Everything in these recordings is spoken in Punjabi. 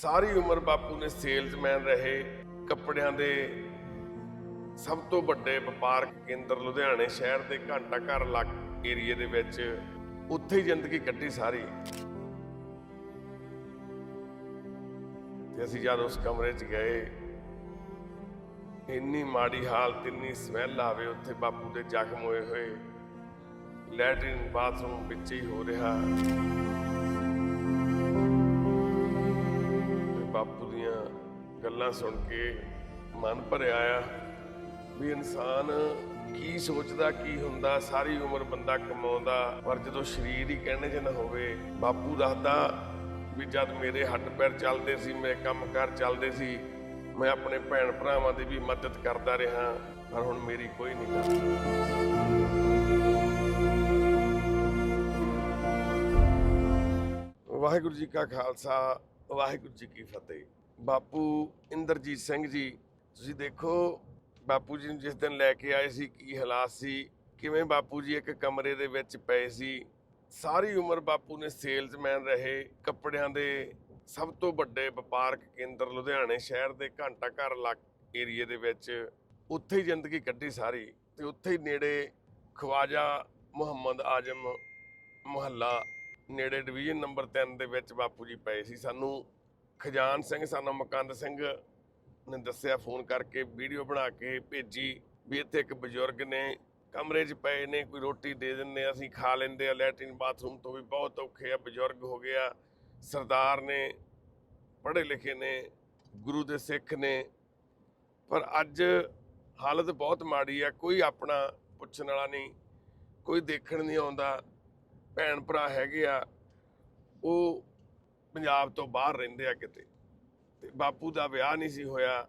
ਸਾਰੀ ਉਮਰ ਬਾਪੂ ਨੇ ਸੇਲਜ਼ਮੈਨ ਰਹੇ, ਕੱਪੜਿਆਂ ਦੇ ਸਭ ਤੋਂ ਵੱਡੇ ਵਪਾਰ ਕੇਂਦਰ ਲੁਧਿਆਣੇ ਸ਼ਹਿਰ ਦੇ ਘੰਟਾ ਘਰ ਲੱਗ ਏਰੀਏ ਦੇ ਵਿੱਚ, ਉੱਥੇ ਹੀ ਜ਼ਿੰਦਗੀ ਕੱਟੀ ਸਾਰੀ। ਤੇ ਅਸੀਂ ਜਦ ਉਸ ਕਮਰੇ 'ਚ ਗਏ, ਇੰਨੀ ਮਾੜੀ ਹਾਲਤ, ਇੰਨੀ ਸਮੈਲ ਆਵੇ, ਉੱਥੇ ਬਾਪੂ ਦੇ ਜ਼ਖਮ ਹੋਏ ਹੋਏ, ਲੈਟਰਿਨ ਬਾਥਰੂਮ ਵਿੱਚ ਹੀ ਹੋ ਰਿਹਾ। ਬਾਪੂ ਦੀਆਂ ਗੱਲਾਂ ਸੁਣ ਕੇ ਮਨ ਭਰਿਆ ਆ ਵੀ ਇਨਸਾਨ ਕੀ ਸੋਚਦਾ, ਕੀ ਹੁੰਦਾ, ਸਾਰੀ ਉਮਰ ਬੰਦਾ ਕਮਾਉਂਦਾ, ਪਰ ਜਦੋਂ ਸਰੀਰ ਹੀ ਕਹਿਣੇ 'ਚ ਨਾ ਹੋਵੇ, ਬਾਪੂ ਦੱਸਦਾ ਵੀ ਜਦ ਮੇਰੇ ਹੱਡ ਪੈਰ ਚੱਲਦੇ ਸੀ ਮੇਰੇ ਕੰਮਕਾਰ ਚੱਲਦੇ ਸੀ, ਮੈਂ ਆਪਣੇ ਭੈਣ ਭਰਾਵਾਂ ਦੀ ਵੀ ਮਦਦ ਕਰਦਾ ਰਿਹਾ, ਪਰ ਹੁਣ ਮੇਰੀ ਕੋਈ ਨਹੀਂ ਕਰਦਾ। ਵਾਹਿਗੁਰੂ ਜੀ ਕਾ ਖਾਲਸਾ ਵਾਹਿਗੁਰੂ ਜੀ ਕੀ ਫਤਿਹ। ਬਾਪੂ ਇੰਦਰਜੀਤ ਸਿੰਘ ਜੀ, ਤੁਸੀਂ ਦੇਖੋ, ਬਾਪੂ ਜੀ ਨੂੰ ਜਿਸ ਦਿਨ ਲੈ ਕੇ ਆਏ ਸੀ, ਕੀ ਹਾਲਾਤ ਸੀ, ਕਿਵੇਂ ਬਾਪੂ ਜੀ ਇੱਕ ਕਮਰੇ ਦੇ ਵਿੱਚ ਪਏ ਸੀ, ਸਾਰੀ ਉਮਰ ਬਾਪੂ ਨੇ ਸੇਲਜ਼ਮੈਨ ਰਹੇ, ਕੱਪੜਿਆਂ ਦੇ ਸਭ ਤੋਂ ਵੱਡੇ ਵਪਾਰਕ ਕੇਂਦਰ ਲੁਧਿਆਣੇ ਸ਼ਹਿਰ ਦੇ ਘੰਟਾ ਘਰ ਲੱਗ ਏਰੀਏ ਦੇ ਵਿੱਚ, ਉੱਥੇ ਹੀ ਜ਼ਿੰਦਗੀ ਕੱਢੀ ਸਾਰੀ, ਤੇ ਉੱਥੇ ਹੀ ਨੇੜੇ ਖਵਾਜਾ ਮੁਹੰਮਦ ਆਜਮ ਮੁਹੱਲਾ ਨੇੜੇ ਡਿਵੀਜ਼ਨ ਨੰਬਰ 3 ਦੇ ਵਿੱਚ ਬਾਪੂ ਜੀ ਪਏ ਸੀ। ਸਾਨੂੰ ਖਜਾਨ ਸਿੰਘ, ਸਾਨੂੰ ਮਕੰਦ ਸਿੰਘ ਨੇ ਦੱਸਿਆ, ਫੋਨ ਕਰਕੇ ਵੀਡੀਓ ਬਣਾ ਕੇ ਭੇਜੀ ਵੀ ਇੱਥੇ ਇੱਕ ਬਜ਼ੁਰਗ ਨੇ ਕਮਰੇ 'ਚ ਪਏ ਨੇ, ਕੋਈ ਰੋਟੀ ਦੇ ਦਿੰਦੇ ਅਸੀਂ ਖਾ ਲੈਂਦੇ ਆ, ਲੈਟਰਿਨ ਬਾਥਰੂਮ ਤੋਂ ਵੀ ਬਹੁਤ ਔਖੇ ਆ, ਬਜ਼ੁਰਗ ਹੋ ਗਿਆ ਸਰਦਾਰ ਨੇ ਪੜ੍ਹੇ ਲਿਖੇ ਨੇ, ਗੁਰੂ ਦੇ ਸਿੱਖ ਨੇ। ਪਰ ਅੱਜ ਹਾਲਤ ਬਹੁਤ ਮਾੜੀ ਆ, ਕੋਈ ਆਪਣਾ ਪੁੱਛਣ ਵਾਲਾ ਨਹੀਂ, ਕੋਈ ਦੇਖਣ ਨਹੀਂ ਆਉਂਦਾ। ਭੈਣ ਭਰਾ ਹੈਗੇ ਆ, ਉਹ ਪੰਜਾਬ ਤੋਂ ਬਾਹਰ ਰਹਿੰਦੇ ਆ ਕਿਤੇ। ਤੇ ਬਾਪੂ ਦਾ ਵਿਆਹ ਨਹੀਂ ਸੀ ਹੋਇਆ।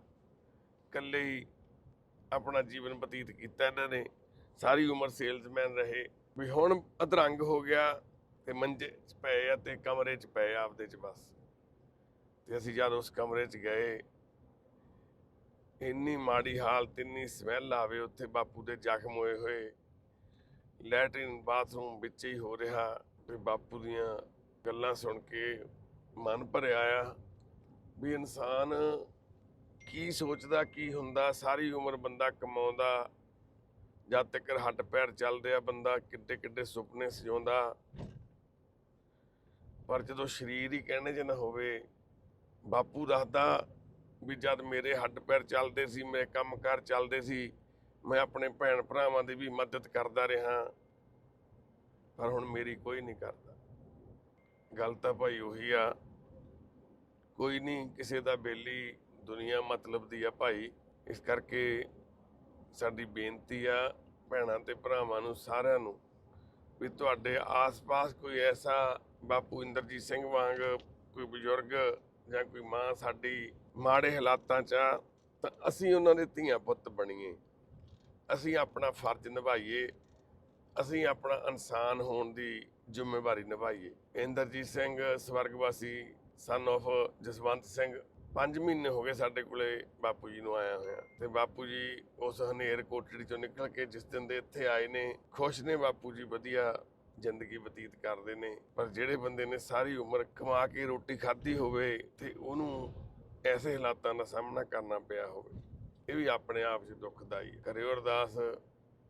ਇਕੱਲੇ ਹੀ ਆਪਣਾ ਜੀਵਨ ਬਤੀਤ ਕੀਤਾ ਇਹਨਾਂ ਨੇ। ਸਾਰੀ ਉਮਰ ਸੇਲਜ਼ਮੈਨ ਰਹੇ। ਵੀ ਹੁਣ ਅਧਰੰਗ ਹੋ ਗਿਆ ਤੇ ਮੰਜੇ 'ਚ ਪਏ ਆ ਤੇ ਕਮਰੇ 'ਚ ਪਏ ਆ ਆਪਦੇ 'ਚ ਬਸ। ਤੇ ਅਸੀਂ ਜਦ ਉਸ ਕਮਰੇ 'ਚ ਗਏ, ਇੰਨੀ ਮਾੜੀ ਹਾਲਤ, ਇੰਨੀ ਸਮੈਲ ਆਵੇ, ਉੱਥੇ ਬਾਪੂ ਦੇ ਜ਼ਖਮ ਹੋਏ ਹੋਏ। ਲੈਟਰਿਨ ਬਾਥਰੂਮ ਵਿੱਚ ਹੀ ਹੋ ਰਿਹਾ ਤੇ ਬਾਪੂ ਦੀਆਂ ਗੱਲਾਂ ਸੁਣ ਕੇ ਮਨ ਭਰਿਆ ਆ ਵੀ ਇਨਸਾਨ ਕੀ ਸੋਚਦਾ, ਕੀ ਹੁੰਦਾ, ਸਾਰੀ ਉਮਰ ਬੰਦਾ ਕਮਾਉਂਦਾ, ਜਦ ਤੱਕ ਹੱਡ ਪੈਰ ਚੱਲਦੇ ਆ ਬੰਦਾ, ਕਿੱਡੇ ਕਿੱਡੇ ਸੁਪਨੇ ਸਜਾਉਂਦਾ। ਪਰ ਜਦੋਂ ਸਰੀਰ ਹੀ ਕਹਿਣੇ 'ਚ ਨਾ ਹੋਵੇ, ਬਾਪੂ ਦੱਸਦਾ ਵੀ ਜਦ ਮੇਰੇ ਹੱਡ ਪੈਰ ਚੱਲਦੇ ਸੀ, ਮੇਰੇ ਕੰਮਕਾਰ ਚੱਲਦੇ ਸੀ ਮੈਂ ਆਪਣੇ ਭੈਣ ਭਰਾਵਾਂ ਦੀ ਵੀ ਮਦਦ ਕਰਦਾ ਰਿਹਾ। ਪਰ ਹੁਣ ਮੇਰੀ ਕੋਈ ਨਹੀਂ ਕਰਦਾ। ਗੱਲ ਤਾਂ ਭਾਈ ਉਹੀ ਆ। ਕੋਈ ਨਹੀਂ, ਕਿਸੇ ਦਾ ਬੇਲੀ ਦੁਨੀਆ ਮਤਲਬ ਦੀ ਆ ਭਾਈ। ਇਸ ਕਰਕੇ ਸਾਡੀ ਬੇਨਤੀ ਆ ਭੈਣਾਂ ਤੇ ਭਰਾਵਾਂ ਨੂੰ, ਸਾਰਿਆਂ ਨੂੰ, ਵੀ ਤੁਹਾਡੇ ਆਸ-ਪਾਸ ਕੋਈ ਐਸਾ ਬਾਪੂ ਇੰਦਰਜੀਤ ਸਿੰਘ ਵਾਂਗ ਕੋਈ ਬਜ਼ੁਰਗ ਜਾਂ ਕੋਈ ਮਾਂ ਸਾਡੀ ਮਾੜੇ ਹਾਲਾਤਾਂ 'ਚ ਆ, ਤਾਂ ਅਸੀਂ ਉਹਨਾਂ ਦੇ ਧੀਆਂ ਪੁੱਤ ਬਣੀਏ। ਅਸੀਂ ਆਪਣਾ ਫਰਜ਼ ਨਿਭਾਈਏ, ਅਸੀਂ ਆਪਣਾ ਇਨਸਾਨ ਹੋਣ ਦੀ ਜ਼ਿੰਮੇਵਾਰੀ ਨਿਭਾਈਏ। ਇੰਦਰਜੀਤ ਸਿੰਘ ਸਵਰਗਵਾਸੀ ਸਨ of ਜਸਵੰਤ ਸਿੰਘ 5 ਮਹੀਨੇ ਹੋ ਗਏ ਸਾਡੇ ਕੋਲੇ ਬਾਪੂ ਜੀ ਨੂੰ ਆਇਆ ਹੋਇਆ। ਤੇ ਬਾਪੂ ਜੀ ਉਸ ਹਨੇਰ ਕੋਠੜੀ ਚੋਂ ਨਿਕਲ ਕੇ ਜਿਸ ਦਿਨ ਦੇ ਇੱਥੇ ਆਏ ਨੇ, ਖੁਸ਼ ਨੇ ਬਾਪੂ ਜੀ, ਵਧੀਆ ਜ਼ਿੰਦਗੀ ਬਤੀਤ ਕਰਦੇ ਨੇ। ਪਰ ਜਿਹੜੇ ਬੰਦੇ ਨੇ ਸਾਰੀ ਉਮਰ ਕਮਾ ਕੇ ਰੋਟੀ ਖਾਧੀ ਹੋਵੇ ਤੇ ਉਹਨੂੰ ਐਸੇ ਹਾਲਾਤਾਂ ਦਾ ਸਾਹਮਣਾ ਕਰਨਾ ਪਿਆ ਹੋਵੇ। ਇਹ ਵੀ ਆਪਣੇ ਆਪ 'ਚ ਦੁੱਖਦਾਈ ਹੈ। ਕਰਿਓ ਅਰਦਾਸ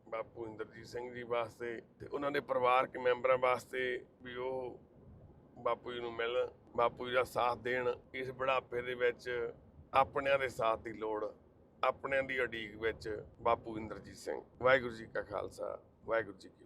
ਬਾਪੂ ਇੰਦਰਜੀਤ ਸਿੰਘ ਜੀ ਵਾਸਤੇ ਤੇ ਉਹਨਾਂ ਦੇ ਪਰਿਵਾਰਕ ਮੈਂਬਰਾਂ ਵਾਸਤੇ ਵੀ ਉਹ ਬਾਪੂ ਜੀ ਨੂੰ ਮਿਲਣ, ਬਾਪੂ ਜੀ ਦਾ ਸਾਥ ਦੇਣ, ਇਸ ਬੁਢਾਪੇ ਦੇ ਵਿੱਚ ਆਪਣਿਆਂ ਦੇ ਸਾਥ ਦੀ ਲੋੜ, ਆਪਣਿਆਂ ਦੀ ਉਡੀਕ ਵਿੱਚ ਬਾਪੂ ਇੰਦਰਜੀਤ ਸਿੰਘ ਵਾਹਿਗੁਰੂ ਜੀ ਕਾ ਖਾਲਸਾ, ਵਾਹਿਗੁਰੂ ਜੀ ਕੀ